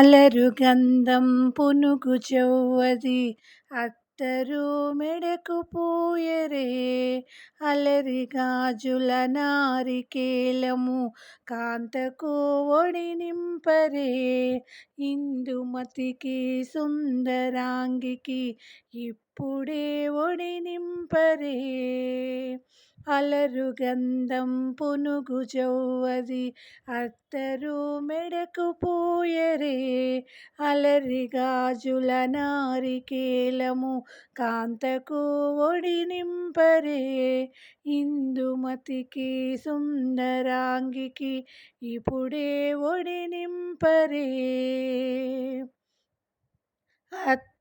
అలరు గంధం పునుగు చెవ్వది. అత్తరు మెడకు పూయరే. అలరి గాజుల నారికేలము కాంతకు ఒడి నింపరే. ఇందుమతికి సుందరాంగికి ఇప్పుడే ఒడి నింపరే. అలరు గంధం పునుగు జౌవది అత్తరు మెడకు పూయరే. అలరి గాజుల నారికేలము కాంతకు ఒడి నింపరే. ఇందుమతికి సుందరాంగికి ఇప్పుడే ఒడి నింపరే.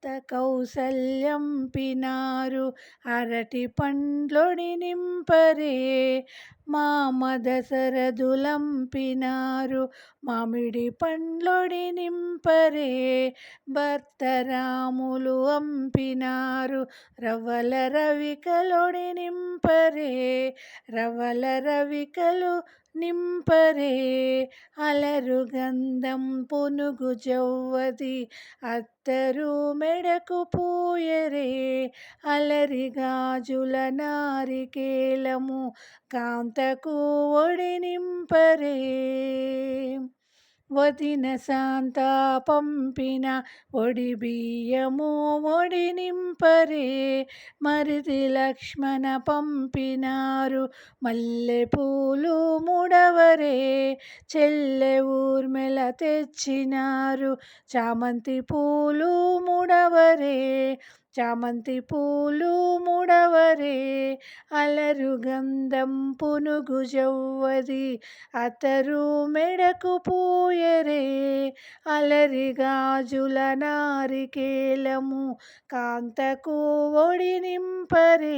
భర్త కౌసల్యం పినారు. అరటి పండ్లొడి నింపరే మామ దశరథులంపినారు మామిడి పండ్లొడి నింపరే భర్త రాములు అంపినారు. రవల రవికలొడి నింపరే రవల రవికలు నింపరే. అలరు గంధం పునుగు జవ్వది అత్తరు మెడకు పోయరే అలరి గాజుల నారికేలము కాంతకు ఒడి నింపరే. వదిన శాంత పంపిన ఒడి బియ్యము ఒడి నింపరే మరిది లక్ష్మణ పంపినారు మల్లెపూలు ముడవరే చెల్లె ఊర్మెల తెచ్చినారు చామంతి పూలు ముడవరే చామంతి పూలు ముడవరే అలరు గంధం పునుగు జవ్వది అతరు మెడకు పూయరే అలరి గాజుల నారికేలము కాంతకు ఒడి నింపరే.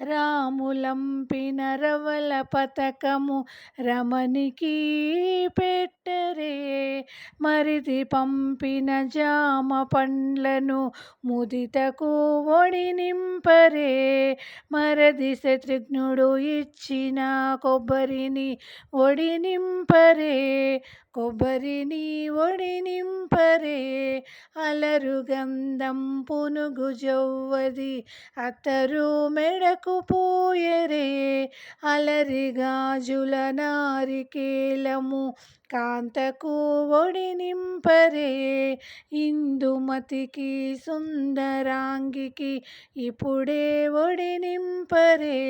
రాములంపిన రవల పతకము రమణికి పెట్ట మరిది పంపిన జామ పండ్లను ముదితకు ఒడి నింపరే. మరది శత్రుఘ్నుడు ఇచ్చిన కొబ్బరిని ఒడి నింపరే. కొబ్బరిని ఒడి నింపరే. అలరు గంధం పునుగు జవ్వది అతరు మెడకు పూయరే. అలరి గాజుల నారికేలము కాంతకు ఒడి నింపరే. ఇందుమతికి సుందరాంగికి ఇప్పుడే ఒడి నింపరే.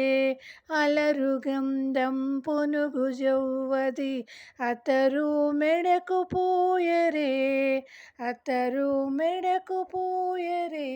అలరు గంధం పునుగు జవ్వది అతరు మెడకు పూయరే. అత్తరు మెడకు పోయరే.